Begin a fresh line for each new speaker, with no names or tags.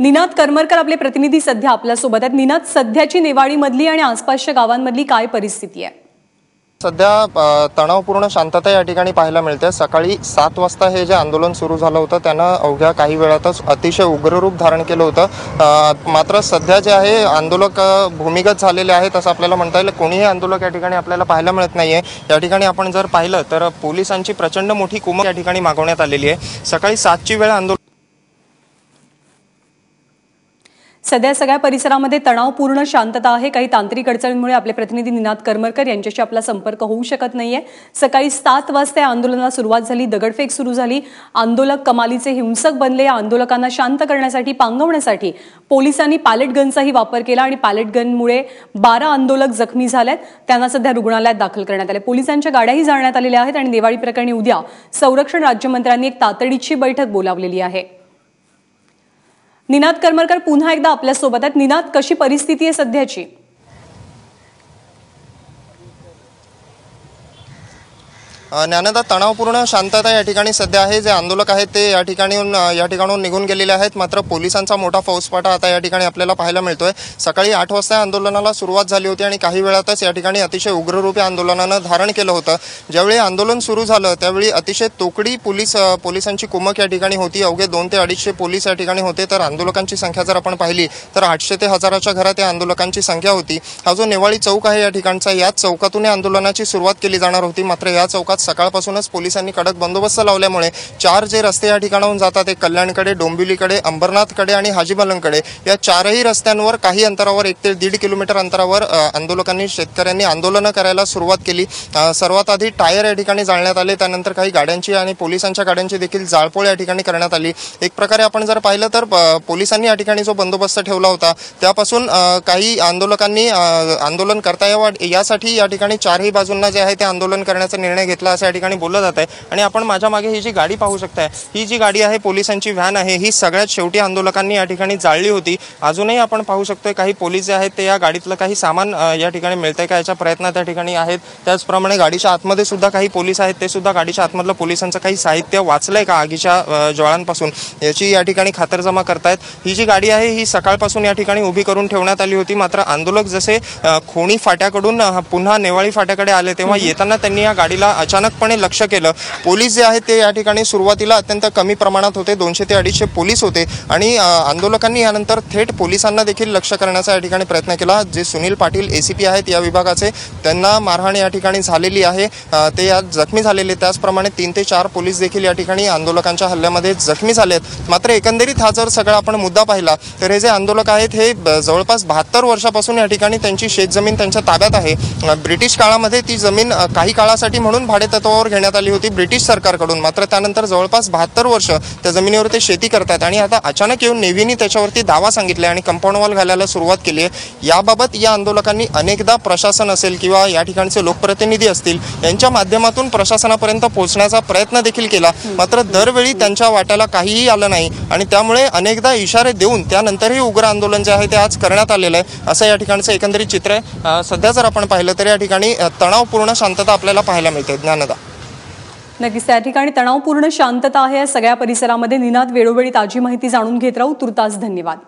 निनाद करमरकर आपले प्रतिनिधी सध्या आपल्यासोबत आहेत. निनाद सध्याची नेवाळीमधली आणि आसपासच्या गावांमधली काय परिस्थिती आहे?
सध्या तणावपूर्ण शांतता या ठिकाणी पाहायला मिळते. सकाळी सात वाजता हे जे आंदोलन सुरू झालं होतं त्यानं अवघ्या काही वेळातच अतिशय उग्र रूप धारण केलं होतं. मात्र सध्या जे आहे आंदोलक भूमिगत झालेले आहेत असं आपल्याला म्हणता येईल. कोणीही आंदोलक या ठिकाणी आपल्याला पाहायला मिळत नाही आहे या ठिकाणी आपण जर पाहिलं तर पोलिसांची प्रचंड मोठी कुमक या ठिकाणी मागवण्यात आलेली आहे. सकाळी सातची वेळ आंदोलन
सध्या सगळ्या परिसरामध्ये तणावपूर्ण शांतता आहे. काही तांत्रिक अडचणींमुळे आपले प्रतिनिधी निनाद करमरकर यांच्याशी आपला संपर्क होऊ शकत नाहीये. सकाळी सात वाजता या आंदोलनाला सुरुवात झाली दगडफेक सुरू झाली. आंदोलक कमालीचे हिंसक बनले. या आंदोलकांना शांत करण्यासाठी पांगवण्यासाठी पोलिसांनी पॅलेट गनचाही वापर केला आणि पॅलेट गनमुळे बारा आंदोलक जखमी झालेत. त्यांना सध्या रुग्णालयात दाखल करण्यात आले. पोलिसांच्या गाड्याही जाळण्यात आलेल्या आहेत आणि दिवाळी प्रकरणी उद्या संरक्षण राज्यमंत्र्यांनी एक तातडीची बैठक बोलावलेली आहे. निनाद करमरकर पुन्हा एकदा आपल्यासोबत आहेत. निनाद कशी परिस्थिती आहे सध्याची?
ज्ञानदा तणावपूर्ण शांतता या ठिकाणी सध्या आहे. जे आंदोलक आहेत ते या ठिकाणी या ठिकाणून निघून गेलेले आहेत. मात्र पोलिसांचा मोठा फौजपाटा आता या ठिकाणी आपल्याला पाहायला मिळतोय. सकाळी आठ वाजता आंदोलनाला सुरुवात झाली होती आणि काही वेळातच या ठिकाणी अतिशय उग्ररूपी आंदोलनानं धारण केलं होतं. ज्यावेळी आंदोलन सुरू झालं त्यावेळी अतिशय तोकडी पोलीस पोलिसांची कुमक या ठिकाणी होती. अवघे दोन ते अडीचशे पोलीस या ठिकाणी होते. तर आंदोलकांची संख्या जर आपण पाहिली तर आठशे ते हजाराच्या घरात या आंदोलकांची संख्या होती. हा जो नेवाळी चौक आहे या ठिकाणचा याच चौकातून या आंदोलनाची सुरुवात केली जाणार होती. मात्र या चौकात सकाळपासूनच पोलिसांनी कडक बंदोबस्त लावल्यामुळे चार जे रस्ते या ठिकाणाहून जातात ते कल्याणकडे डोंबिवलीकडे अंबरनाथकडे आणि हाजीमलंगकडे या चारही रस्त्यांवर काही अंतरावर एक ते दीड किलोमीटर अंतरावर आंदोलकांनी शेतकऱ्यांनी आंदोलनं करायला सुरुवात केली. सर्वात आधी टायर या ठिकाणी जाळण्यात आले त्यानंतर काही गाड्यांची आणि पोलिसांच्या गाड्यांची देखील जाळपोळ या ठिकाणी करण्यात आली. एक प्रकारे आपण जर पाहिलं तर पोलिसांनी या ठिकाणी जो बंदोबस्त ठेवला होता त्यापासून काही आंदोलकांनी आंदोलन करता यावं यासाठी या ठिकाणी चारही बाजूंना जे आहे ते आंदोलन करण्याचा निर्णय घेतला असं या ठिकाणी बोललं जात आहे आणि आपण माझ्या मागे ही जी गाडी पाहू शकताय ही जी गाडी आहे पोलिसांची व्हॅन आहे ही सगळ्यात शेवटी आंदोलकांनी या ठिकाणी जाळली होती. अजूनही आपण पाहू शकतोय काही पोलीस जे आहेत ते या गाडीतलं काही सामान या ठिकाणी मिळतंय का याच्या प्रयत्नात त्या ठिकाणी आहेत. त्याचप्रमाणे गाडीच्या आतमध्ये सुद्धा काही पोलीस आहेत ते सुद्धा गाडीच्या आतमधलं पोलिसांचं काही साहित्य वाचलंय का आगीच्या ज्वाळांपासून? याची या ठिकाणी खातरजमा करतायत. ही जी गाडी आहे ही सकाळपासून या ठिकाणी उभी करून ठेवण्यात आली होती. मात्र आंदोलक जसे खोणी फाट्याकडून पुन्हा नेवाळी फाट्याकडे आले तेव्हा येताना त्यांनी या गाडीला अचानकपणे लक्ष केलं. पोलीस जे आहेत ते या ठिकाणी सुरुवातीला अत्यंत कमी प्रमाणात होते. दोनशे ते अडीचशे पोलीस होते. आणि आंदोलकांनी यानंतर थेट पोलिसांना देखील लक्ष करण्याचा या ठिकाणी प्रयत्न केला. जे सुनील पाटील एसीपी आहेत या विभागाचे त्यांना मारहाण या ठिकाणी झालेली आहे. ते यात जखमी झालेले त्याचप्रमाणे तीन ते चार पोलीस देखील या ठिकाणी आंदोलकांच्या हल्ल्यामध्ये जखमी झालेत मात्र एकंदरीत हा जर सगळा आपण मुद्दा पाहिला तर हे जे आंदोलक आहेत हे जवळपास बहात्तर वर्षापासून या ठिकाणी त्यांची शेतजमीन त्यांच्या ताब्यात आहे. ब्रिटिश काळामध्ये ती जमीन काही काळासाठी म्हणून भाडे तत्वावर घेण्यात आली होती ब्रिटिश सरकारकडून. मात्र त्यानंतर जवळपास बहात्तर वर्ष त्या जमिनीवर ते शेती करतात आणि आता अचानक येऊन नेव्हीनी त्याच्यावरती दावा सांगितला आणि कंपाऊंड वॉल घालायला सुरुवात केली आहे. याबाबत या आंदोलकांनी अनेकदा प्रशासन असेल किंवा या ठिकाणचे लोकप्रतिनिधी असतील यांच्या माध्यमातून प्रशासनापर्यंत पोहोचण्याचा प्रयत्न देखील केला. मात्र दरवेळी त्यांच्या वाट्याला काहीही आलं नाही आणि त्यामुळे अनेकदा इशारे देऊन त्यानंतरही उग्र आंदोलन जे आहे ते आज करण्यात आलेलं आहे. असं या ठिकाणचं एकंदरीत चित्र आहे. सध्या जर आपण पाहिलं तर या ठिकाणी तणावपूर्ण शांतता आपल्याला पाहायला मिळते. ज्ञानदा
नक्कीच त्या ठिकाणी तणावपूर्ण शांतता आहे. या सगळ्या परिसरामध्ये निनाद वेळोवेळी ताजी माहिती जाणून घेत राहू. तुर्तास धन्यवाद.